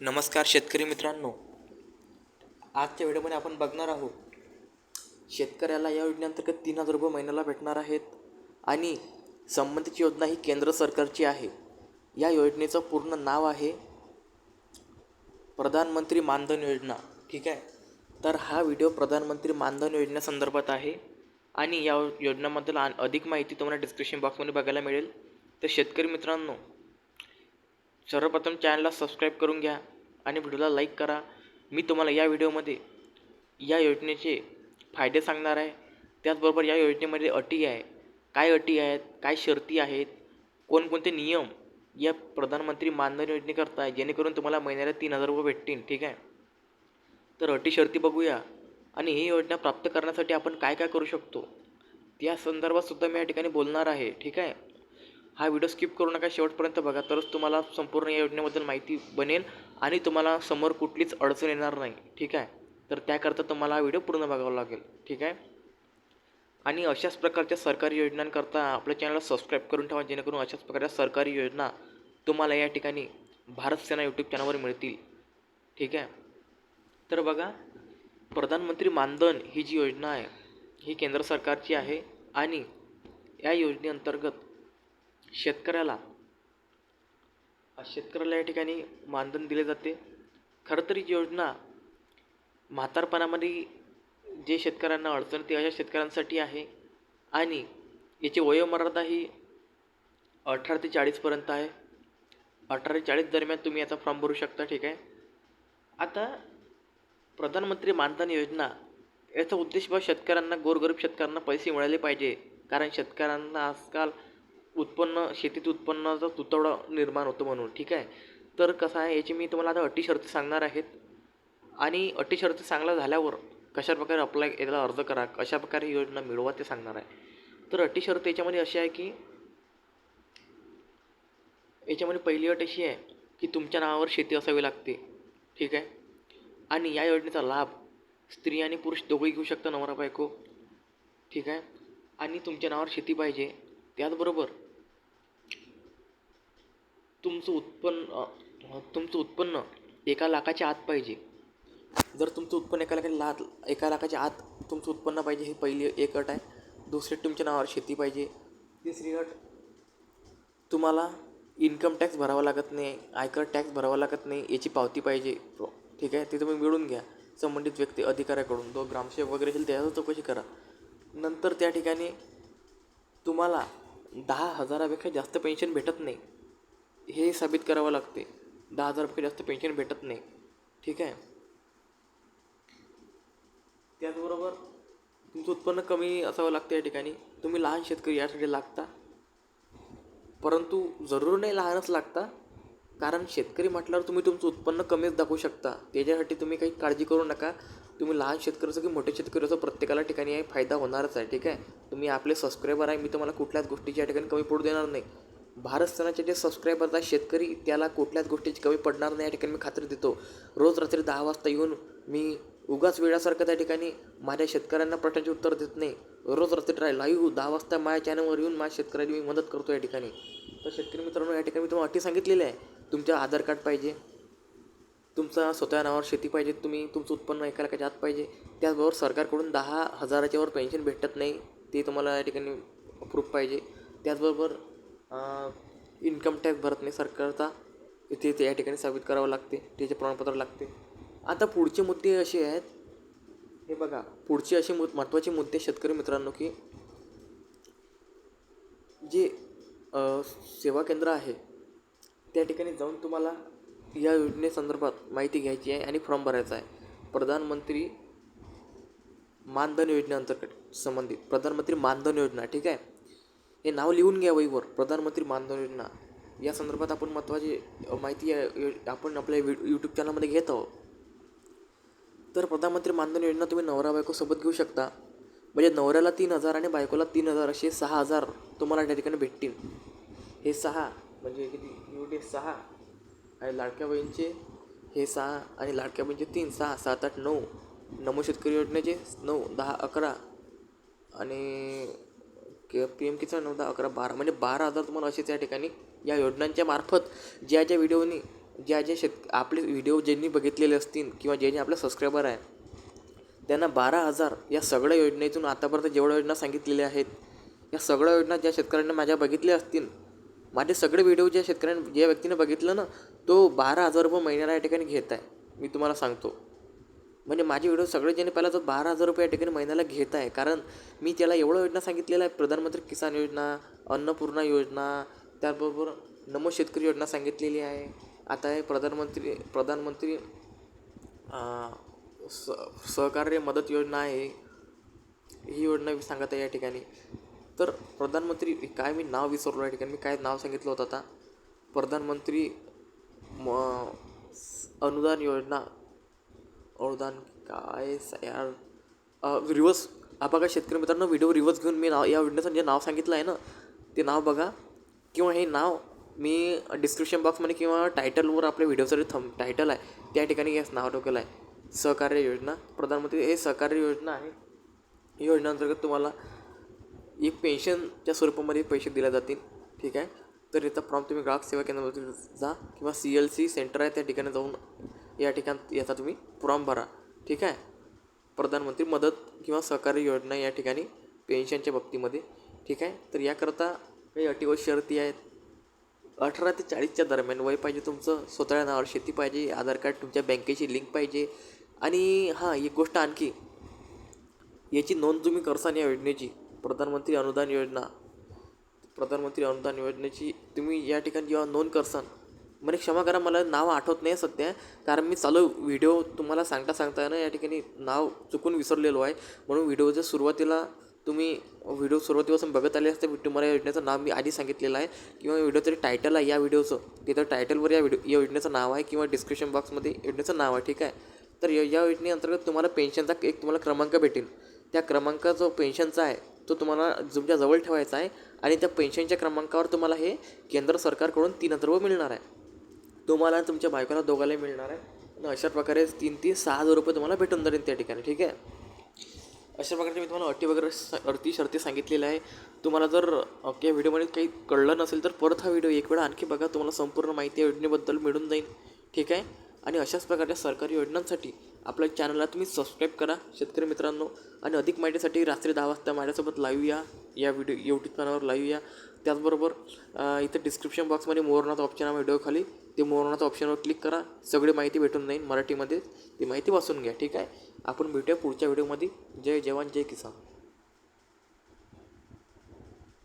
नमस्कार शेतकरी मित्रांनो. आजच्या व्हिडिओमध्ये आपण बघणार आहोत शेतकऱ्याला या योजनेअंतर्गत तीन हजार रुपये महिन्याला भेटणार आहेत आणि संबंधित योजना ही केंद्र सरकारची आहे. या योजनेचं पूर्ण नाव आहे प्रधानमंत्री मानधन योजना. ठीक आहे? तर हा व्हिडिओ प्रधानमंत्री मानधन योजनेसंदर्भात आहे आणि या योजनाबद्दल अधिक माहिती तुम्हाला डिस्क्रिप्शन बॉक्समध्ये बघायला मिळेल. तर शेतकरी मित्रांनो सर्वप्रथम चॅनलला सबस्क्राईब करून घ्या आणि व्हिडिओला लाईक करा. मी तुम्हाला या व्हिडिओमध्ये या योजनेचे फायदे सांगणार आहे. त्याचबरोबर या योजनेमध्ये अटी आहे. काय अटी आहेत? काय शर्ती आहेत? कोणकोणते नियम या प्रधानमंत्री मानधन योजनेकरता आहे जेणेकरून तुम्हाला महिन्याला तीन हजार रुपये भेटतील ठीक आहे? तर अटी शर्ती बघूया. आणि ही योजना प्राप्त करण्यासाठी आपण काय काय करू शकतो? त्या संदर्भातसुद्धा मी या ठिकाणी बोलणार आहे ठीक आहे? हा व्हिडिओ स्किप करू नका. शेवटपर्यंत बघा. तरच तुम्हाला संपूर्ण या योजनेबद्दल माहिती बनेल आणि तुम्हाला समोर कुठलीच अडचण येणार नाही. ठीक आहे? तर त्याकरता तुम्हाला हा व्हिडिओ पूर्ण बघावा लागेल. ठीक आहे? आणि अशाच प्रकारच्या सरकारी योजनांकरता आपल्या चॅनलला सबस्क्राईब करून ठेवा जेणेकरून अशाच प्रकारच्या सरकारी योजना तुम्हाला या ठिकाणी भारत सेना यूट्यूब चॅनलवर मिळतील. ठीक आहे? तर बघा प्रधानमंत्री मानधन ही जी योजना आहे ही केंद्र सरकारची आहे आणि या योजनेअंतर्गत शेतकऱ्याला शेतकऱ्याला या ठिकाणी मानधन दिले जाते. खरं तर ही योजना म्हातारपणामध्ये जे शेतकऱ्यांना अडचण ते अशा शेतकऱ्यांसाठी आहे. आणि याची वयोमर्यादा ही अठरा ते चाळीसपर्यंत आहे. अठरा ते चाळीस दरम्यान तुम्ही याचा फॉर्म भरू शकता ठीक आहे? आता प्रधानमंत्री मानधन योजना याचा उद्देश बा शेतकऱ्यांना गोरगरीब शेतकऱ्यांना पैसे मिळाले पाहिजे. कारण शेतकऱ्यांना आजकाल उत्पन्न शेतीत उत्पन्नाचा तुतवडा निर्माण होतो म्हणून ठीक आहे? तर कसं आहे याची मी तुम्हाला आता अटी शर्ती सांगणार आहेत. आणि अटी शर्ती चांगला झाल्यावर कशा प्रकारे अप्लाय याला अर्ज करा कशा प्रकारे ही योजना मिळवा ते सांगणार आहे. तर अटी शर्त याच्यामध्ये अशी आहे की याच्यामध्ये पहिली अट अशी आहे की तुमच्या नावावर शेती असावी लागते ठीक आहे? आणि या योजनेचा लाभ स्त्री आणि पुरुष दोघंही घेऊ शकता नवरा बायको ठीक आहे? आणि तुमच्या नावावर शेती पाहिजे त्याचबरोबर तुमचं उत्पन्न तुमचं उत्पन्न एका लाखाच्या आत पाहिजे. जर तुमचं उत्पन्न एका लाखाच्या लात एका लाखाच्या आत तुमचं उत्पन्न पाहिजे ही पहिली एक अट आहे. दुसरी तुमच्या नावावर शेती पाहिजे. तिसरी अट तुम्हाला इन्कम टॅक्स भरावा लागत नाही आयकर टॅक्स भरावा लागत नाही याची पावती पाहिजे. ठीक आहे? ते तुम्ही मिळून घ्या. संबंधित व्यक्ती अधिकाऱ्याकडून. तो ग्रामसेवक वगैरे असेल त्याचं चौकशी करा. नंतर त्या ठिकाणी तुम्हाला दहा हजारापेक्षा जास्त पेन्शन भेटत नाही. हे साबित करावं लागते. दहा हजारापेक्षा जास्त पेन्शन भेटत नाही. ठीक आहे? त्याचबरोबर तुमचं उत्पन्न कमी असावं लागतं या ठिकाणी. तुम्ही लहान शेतकरी यासाठी लागता. परंतु जरूर नाही लहानच लागता. कारण शेतकरी म्हटल्यावर तुम्ही तुमचं उत्पन्न कमीच दाखवू शकता. त्याच्यासाठी तुम्ही काही काळजी करू नका. तुम्ही लहान शेतकरी असो की मोठे शेतकरी असो प्रत्येकाला ठिकाणी आहे फायदा होणारच आहे. ठीक आहे? तुम्ही आपले सबस्क्रायबर आहे. मी तुम्हाला कुठल्याच गोष्टीच्या ठिकाणी कमी पडू देणार नाही. भारत सणाचे जे सबस्क्रायबर्स आहेत शेतकरी त्याला कुठल्याच गोष्टीची कमी पडणार नाही या ठिकाणी मी खात्री देतो. रोज रात्री दहा वाजता येऊन मी उगाच वेळासारखं त्या ठिकाणी माझ्या शेतकऱ्यांना प्रश्नाचे उत्तर देत नाही. रोज रात्री ट्राय लाईव्ह दहा वाजता माझ्या चॅनलवर येऊन माझ्या शेतकऱ्यांनी मी मदत करतो या ठिकाणी. तर शेतकरी मित्रांनो या ठिकाणी मी तुम्हाला अटी सांगितलेली आहे तुमच्या आधार कार्ड पाहिजे. तुमचा स्वतः नावावर शेती पाहिजे. तुम्ही तुमचं उत्पन्न एका लाखाच्या आत पाहिजे. त्याचबरोबर सरकारकडून दहा हजाराच्यावर पेन्शन भेटत नाही. ते तुम्हाला या ठिकाणी प्रूफ पाहिजे. त्याचबरोबर इन्कम टॅक्स भरत नाही सरकारचा. इथे ते या ठिकाणी साबित करावं लागते. त्याचे प्रमाणपत्र लागते. आता पुढचे मुद्दे असे आहेत. हे बघा पुढचे असे मु महत्त्वाचे मुद्दे शेतकरी मित्रांनो की जे सेवा केंद्र आहे त्या ठिकाणी जाऊन तुम्हाला या योजनेसंदर्भात माहिती घ्यायची आहे आणि फॉर्म भरायचा आहे. प्रधानमंत्री मानधन योजनेअंतर्गत संबंधित. प्रधानमंत्री मानधन योजना ठीक आहे? हे नाव लिहून घ्या वहीवर प्रधानमंत्री मानधन योजना. या संदर्भात आपण महत्त्वाची माहिती आहे, यो- आपण आपल्या व्हि यूट्यूब चॅनलमध्ये घेत आहोत. तर प्रधानमंत्री मानधन योजना तुम्ही नवरा बायकोसोबत घेऊ शकता. म्हणजे नवऱ्याला तीन हजार आणि बायकोला तीन हजार असे सहा हजार तुम्हाला त्या ठिकाणी भेटतील. हे सहा म्हणजे किती? एवढे सहा. आणि लाडक्या बहीणचे हे सहा आणि लाडक्या बहीणचे तीन सहा सात आठ नऊ. नमो शेतकरी योजनेचे नऊ दहा अकरा. आणि के पी एम किसान नऊ दहा अकरा बारा म्हणजे बारा हजार तुम्हाला असेच या ठिकाणी या योजनांच्या मार्फत ज्या ज्या व्हिडिओनी ज्या ज्या शेत आपले व्हिडिओ ज्यांनी बघितलेले असतील किंवा जे जे आपले सबस्क्रायबर आहे त्यांना बारा हजार या सगळ्या योजनेतून आतापर्यंत जेवढ्या योजना सांगितलेल्या आहेत या सगळ्या योजना ज्या शेतकऱ्यांना माझ्या बघितल्या असतील माझे सगळे व्हिडिओ ज्या शेतकऱ्यांनी ज्या व्यक्तीने बघितलं ना तो बारा हजार रुपये महिन्याला या ठिकाणी घेत आहे. मी तुम्हाला सांगतो. म्हणजे माझे व्हिडिओ सगळेजण पहिला जो बारा हजार रुपये या ठिकाणी महिन्याला घेत आहे कारण मी त्याला एवढं योजना सांगितलेलं आहे प्रधानमंत्री किसान योजना अन्नपूर्णा योजना त्याचबरोबर नमो शेतकरी योजना सांगितलेली आहे. आता हे प्रधानमंत्री प्रधानमंत्री स सहकार्य मदत योजना आहे. ही योजना मी सांगत आहे या ठिकाणी. तर प्रधानमंत्री काय मी नाव विसरलो या ठिकाणी. मी काय नाव सांगितलं होतं आता? प्रधानमंत्री म अनुदान योजना अनुदान काय यार रिवर्स हा बघा शेतकरी मित्रांनो व्हिडिओ रिवर्स घेऊन मी नाव या व्हिडिओचं जे नाव सांगितलं आहे ना ते नाव बघा. किंवा हे नाव मी डिस्क्रिप्शन बॉक्समध्ये किंवा टायटलवर आपल्या व्हिडिओचं थम टायटल आहे. त्या ठिकाणी हे नाव ठोकेलं आहे सहकार्य योजना. प्रधानमंत्री हे सहकार्य योजना आहे. ही योजनेअंतर्गत तुम्हाला एक पेन्शनच्या स्वरूपामध्ये पैसे दिले जातील. ठीक आहे? तर इथं प्रॉम तुम्ही ग्राहक सेवा केंद्रामध्ये जा किंवा सी एल सी सेंटर आहे त्या ठिकाणी जाऊन या ठिकाण याचा तुम्ही. फॉर्म भरा. ठीक आहे? प्रधानमंत्री मदत किंवा सहकारी योजना या ठिकाणी पेन्शनच्या बाबतीमध्ये. ठीक आहे? तर याकरता काही अटी व शर्ती आहेत. अठरा ते चाळीसच्या दरम्यान वय पाहिजे तुमचं स्वतःच्या नावावर शेती पाहिजे आधार कार्ड तुमच्या बँकेची लिंक पाहिजे. आणि हां एक गोष्ट आणखी. याची नोंद तुम्ही करसान या योजनेची. प्रधानमंत्री अनुदान योजना. प्रधानमंत्री अनुदान योजनेची तुम्ही या ठिकाणी जेव्हा नोंद करसान म्हणजे क्षमा करा मला नाव आठवत नाही सध्या. कारण मी चालू व्हिडिओ तुम्हाला सांगता सांगता ना या ठिकाणी नाव चुकून विसरलेलो आहे. म्हणून व्हिडिओच्या सुरुवातीला तुम्ही व्हिडिओ सुरुवातीपासून बघत आले असते तुम्हाला या योजनेचं नाव मी आधी सांगितलेलं आहे. किंवा व्हिडिओचं टायटल आहे या व्हिडिओचं. तिथं टायटलवर या व्हिडिओ या योजनेचं नाव आहे किंवा डिस्क्रिप्शन बॉक्समध्ये योजनेचं नाव आहे ठीक आहे? तर या या योजनेअंतर्गत तुम्हाला पेन्शनचा एक तुम्हाला क्रमांक भेटेल. त्या क्रमांक जो पेन्शनचा आहे तो तुम्हाला तुमच्या जवळ ठेवायचा आहे. आणि त्या पेन्शनच्या क्रमांकावर तुम्हाला हे केंद्र सरकारकडून तीन हजार रुपये मिळणार आहे. तुम्हाला तुमच्या बायकोला दोघाला मिळणार आहे. आणि अशा प्रकारे तीन तीन सहा हजार रुपये तुम्हाला भेटून जाईल त्या ठिकाणी ठीक आहे? अशा प्रकारचे मी तुम्हाला अटी वगैरे अटी शर्ती सांगितलेल्या आहे. तुम्हाला जर ओके या व्हिडिओमध्ये काही कळलं नसेल तर परत हा व्हिडिओ एक वेळा आणखी बघा. तुम्हाला संपूर्ण माहिती या योजनेबद्दल मिळून जाईल ठीक आहे? आणि अशाच प्रकारच्या सरकारी योजनांसाठी आपल्या चॅनलला तुम्ही सबस्क्राईब करा. शेतकरी मित्रांनो आणि अधिक माहितीसाठी रात्री दहा वाजता माझ्यासोबत लाईव्ह या. या व्हिडिओ यूट्यूब चॅनलवर लाईव्ह या. त्याचबरोबर इथं डिस्क्रिप्शन बॉक्समध्ये मोरनाचा ऑप्शन आहे व्हिडिओखाली ते मोरनाचा ऑप्शनवर क्लिक करा. सगळी माहिती भेटून जाईल मराठीमध्ये. ती माहिती वाचून घ्या ठीक आहे? आपण भेटूया पुढच्या व्हिडिओमध्ये जय जवान जय किसान.